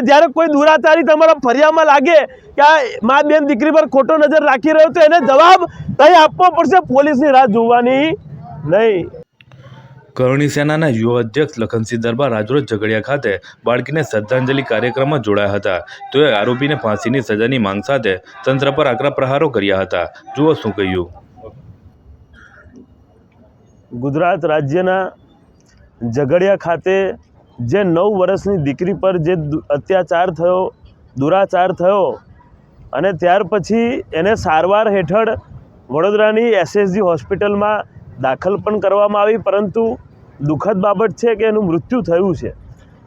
કે જ્યારે કોઈ દુરાચારી તમારા ફરિયામાં લાગે કે આ મા બેન દીકરી પર ખોટો નજર રાખી રહ્યો તો એને જવાબ તઈ આપવો પડશે પોલીસની રાહ જોવાની નહીં. કરણી સેનાના યુવા અધ્યક્ષ લખનસિંહ દરબાર રાજરોજ ઝઘડિયા ખાતે બાળકીને શ્રદ્ધાંજલિ કાર્યક્રમમાં જોડાયા હતા. તેઓએ આરોપીને ફાંસીની સજાની માંગ સાથે તંત્ર પર આકરા પ્રહારો કર્યા હતા. જુઓ શું કહ્યું. ગુજરાત રાજ્યના ઝઘડિયા ખાતે જે નવ વર્ષની દીકરી પર જે અત્યાચાર થયો, દુરાચાર થયો અને ત્યાર પછી એને સારવાર હેઠળ વડોદરાની એસએસજી હોસ્પિટલમાં દાખલ પણ કરવામાં આવી, પરંતુ દુઃખદ બાબત છે કે એનું મૃત્યુ થયું છે.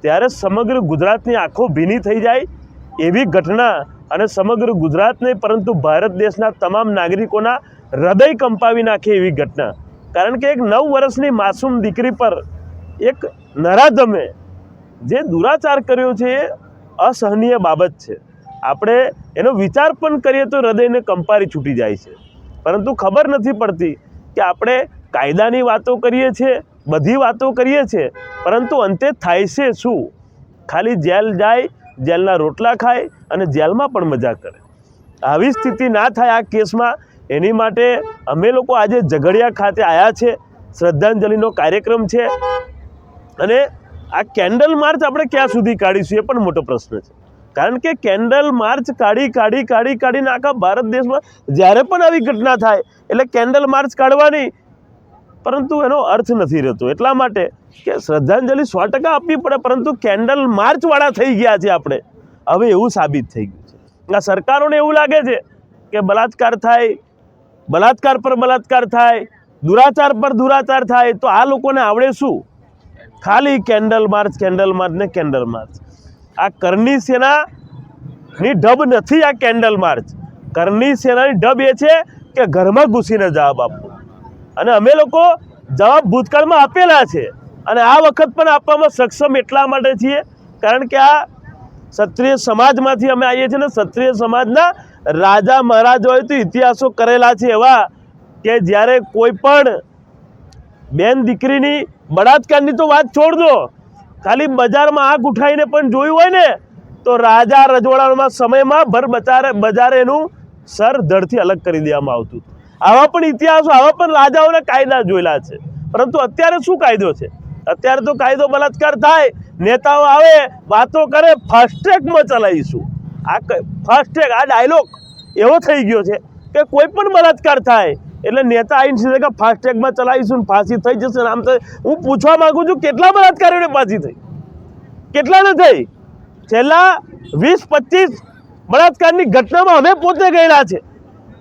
ત્યારે સમગ્ર ગુજરાતની આંખો ભીની થઈ જાય એવી ઘટના અને સમગ્ર ગુજરાત નહીં, પરંતુ ભારત દેશના તમામ નાગરિકોના હૃદય કંપાવી નાખે એવી ઘટના. કારણ કે એક નવ વર્ષની માસૂમ દીકરી પર એક નરાધમે જે દુરાચાર કર્યો છે એ અસહનીય બાબત છે. આપણે એનો વિચાર પણ કરીએ તો હૃદયને કંપારી છૂટી જાય છે. પરંતુ ખબર નથી પડતી કે આપણે કાયદાની વાતો કરીએ છીએ બધી વાતો કરીએ છીએ પરંતુ અંતે થાય છે શું? ખાલી જેલ જાય, જેલના રોટલા ખાય અને જેલમાં પણ મજા કરે. આવી સ્થિતિ ના થાય આ કેસમાં. એની માટે અમે લોકો આજે ઝઘડિયા ખાતે આવ્યા છે. શ્રદ્ધાંજલિનો કાર્યક્રમ છે. અને આ કેન્ડલ માર્ચ આપણે ક્યાં સુધી કાઢીશું એ પણ મોટો પ્રશ્ન છે. કારણ કે કેન્ડલ માર્ચ કાઢી કાઢી કાઢી, કાઢીને આખા ભારત દેશમાં જ્યારે પણ આવી ઘટના થાય, એટલે કેન્ડલ માર્ચ કાઢવાની પરંતુ એનો અર્થ નથી રહેતો. એટલા માટે કે શ્રદ્ધાંજલિ સો ટકા આપવી પડે, પરંતુ કેન્ડલ માર્ચવાળા થઈ ગયા છે આપણે. હવે એવું સાબિત થઈ ગયું છે. આ સરકારોને એવું લાગે છે કે બલાત્કાર થાય બલાત્કાર પર બલાત્કાર થાય, દુરાચાર પર દુરાચાર થાય, તો આ લોકોને આવડે શું? ખાલી કેન્ડલ માર્ચ કેન્ડલ માર્ચ ને કેન્ડલ માર્ચ. આ કરની સેનાની ઢબ નથી આ કેન્ડલ માર્ચ. કરની સેનાની ઢબ એ છે કે ઘરમાં ઘૂસીને જવાબ આપવો. અને અમે લોકો જવાબ ભૂતકાળમાં આપેલા છે. અને આ વખત પણ આપવામાં સક્ષમ એટલા માટે છીએ, કારણ કે આ ક્ષત્રિય સમાજમાંથી અમે આવીએ છીએ ને ક્ષત્રિય સમાજના રાજા મહારાજાઓએ તો ઇતિહાસો કરેલા છે એવા કે જ્યારે કોઈ પણ બેન દીકરીની બળાત્કારની તો વાત છોડ દો. ખાલી બજારમાં આંખ ઉઠાવીને પણ જોયું હોય ને, તો રાજા રજવાડામાં સમયમાં ભર બચારે બજારે એનું સર ધડથી અલગ કરી દેવામાં આવતું આવા પણ ઇતિહાસો, આવા પણ રાજાઓના કાયદા જોયેલા છે. પરંતુ અત્યારે શું કાયદો છે? અત્યારે તો કાયદો બલાત્કાર થાય, નેતાઓ આવે, વાતો કરે ફાસ્ટ્રેકમાં ચલાવીશું. આ ફાસ્ટ્રેક આ ડાયલોગ એવો થઈ ગયો છે કે કોઈ પણ બલાત્કાર થાય એટલે નેતા આવીને સીધા કે ફાસ્ટ્રેકમાં ચલાવીશું ફાંસી થઈ જશે આમ તો હું પૂછવા માંગુ છું, કેટલા બળાત્કારીઓને ફાંસી થઈ? કેટલાને થઈ? છેલ્લા વીસ, પચીસ બળાત્કારની ઘટનામાં અમે પોતે ગયેલા છે.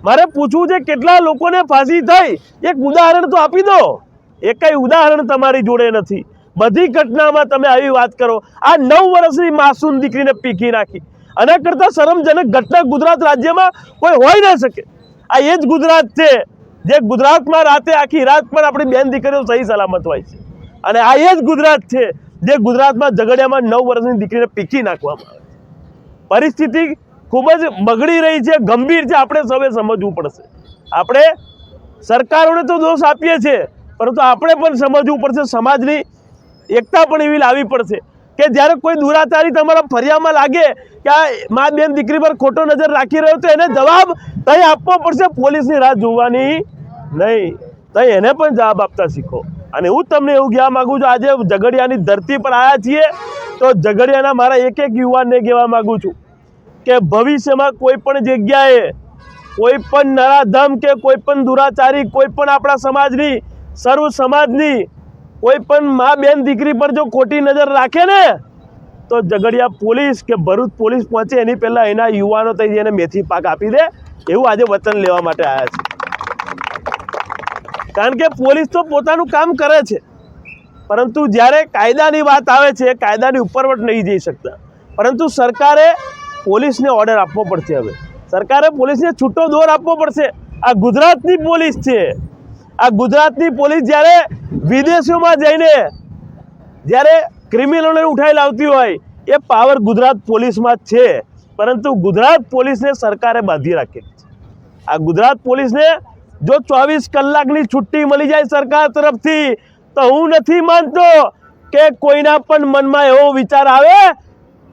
મારે પૂછવું છે, કેટલા લોકોને ફાંસી થઈ? એક ઉદાહરણ તો આપી દો. એકેય ઉદાહરણ તમારી જોડે નથી. બધી ઘટનામાં તમે આવી વાત કરો. આ નવ વર્ષની માસૂમ દીકરીને પીખી નાખી. આના કરતાં શરમજનક ઘટના ગુજરાત રાજ્યમાં કોઈ હોઈ ન શકે. આ એ જ ગુજરાત છે જે ગુજરાતમાં રાતે આખી રાત પણ આપણી બેન દીકરીઓ સહી સલામત હોય છે. અને આ એ જ ગુજરાત છે જે ગુજરાતમાં ઝઘડિયામાં નવ વર્ષની દીકરીને પીકી નાખવામાં આવે છે. પરિસ્થિતિ ખૂબ જ બગડી રહી છે, ગંભીર છે, આપણે સૌએ સમજવું પડશે. આપણે સરકારોને તો દોષ આપીએ છીએ, પરંતુ આપણે પણ સમજવું પડશે, સમાજની એકતા પણ એવી લાવવી પડશે. કે જ્યારે કોઈ દુરાચારી તમારા ફરિયામાં લાગે કે આ મા બેન દીકરી પર ખોટો નજર રાખી રહ્યો તો એને જવાબ તઈ આપવો પડશે, પોલીસની રાહ જોવાની નહીં. તઈ એને પણ જવાબ આપતા શીખો. અને હું તમને એવું કહેવા માગું છું, આજે ઝઘડિયાની ધરતી પર આવ્યા છીએ, તો ઝઘડિયાના મારા એક એક યુવાનને કહેવા માગું છું કે ભવિષ્યમાં કોઈ પણ જગ્યાએ કોઈ પણ નરાધમ કે કોઈ પણ દુરાચારી, કોઈ પણ આપણા સમાજની, સર્વ સમાજની કોઈ પણ મા બેન દીકરી પર જો ખોટી નજર રાખે ને, તો ઝઘડિયા પોલીસ કે ભરૂચ પોલીસ પહોંચે, એની પહેલાં એના યુવાનો થઈ જઈને મેથી પાક આપી દે, એવું આજે વચન લેવા માટે આવ્યા છે. કારણ કે પોલીસ તો પોતાનું કામ કરે છે. પરંતુ જ્યારે કાયદાની વાત આવે છે, કાયદાની ઉપરવટ નહીં જઈ શકતા. પરંતુ સરકારે પોલીસને ઓર્ડર આપવો પડશે હવે. સરકારે પોલીસને છૂટો દોર આપવો પડશે. આ ગુજરાતની પોલીસ છે. આ ગુજરાતની પોલીસ જ્યારે વિદેશોમાં જઈને જ્યારે ક્રિમિનલોને ઉઠાઈ લાવતી હોય, એ પાવર ગુજરાત પોલીસમાં છે. પરંતુ ગુજરાત પોલીસને સરકારે બાંધી રાખેલી છે. આ ગુજરાત પોલીસને જો ચોવીસ કલાકની છુટ્ટી મળી જાય સરકાર તરફથી, તો હું નથી માનતો કે કોઈના પણ મનમાં એવો વિચાર આવે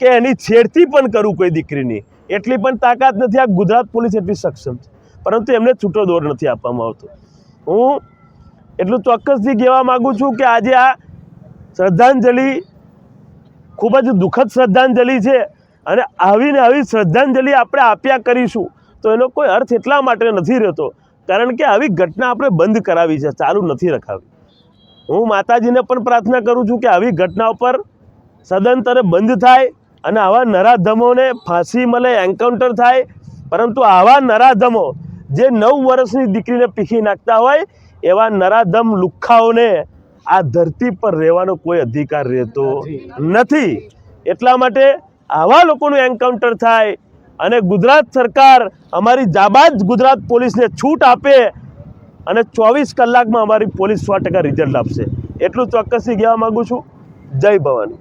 કે એની છેડતી પણ કરું કોઈ દીકરીની. એટલી પણ તાકાત નથી આ ગુજરાત પોલીસ એટલી સક્ષમ છે. પરંતુ એમને છૂટો દોર નથી આપવામાં આવતો. હું એટલું ચોક્કસથી કહેવા માગું છું કે આજે આ શ્રદ્ધાંજલિ ખૂબ જ દુઃખદ શ્રદ્ધાંજલિ છે અને આવી ને આવી શ્રદ્ધાંજલિ આપણે આપ્યા કરીશું તો એનો કોઈ અર્થ એટલા માટે નથી રહેતો. કારણ કે આવી ઘટના આપણે બંધ કરાવી છે, ચાલુ નથી રખાવી. હું માતાજીને પણ પ્રાર્થના કરું છું કે આવી ઘટના પર સદંતરે બંધ થાય અને આવા નરાધમોને ફાંસી મળે, એન્કાઉન્ટર થાય. પરંતુ આવા નરાધમો જે નવ વર્ષની દીકરીને પીખી નાખતા હોય, એવા નરાધમ લુખ્ખાઓને આ ધરતી પર રહેવાનો કોઈ અધિકાર રહેતો નથી. એટલા માટે આવા લોકોનું એન્કાઉન્ટર થાય અને ગુજરાત સરકાર અમારી જાબાજ ગુજરાત પોલીસને છૂટ આપે અને ચોવીસ કલાકમાં અમારી પોલીસ સો ટકા રિઝલ્ટ આપશે. એટલું ચોક્કસથી કહેવા માગું છું. જય ભવાની.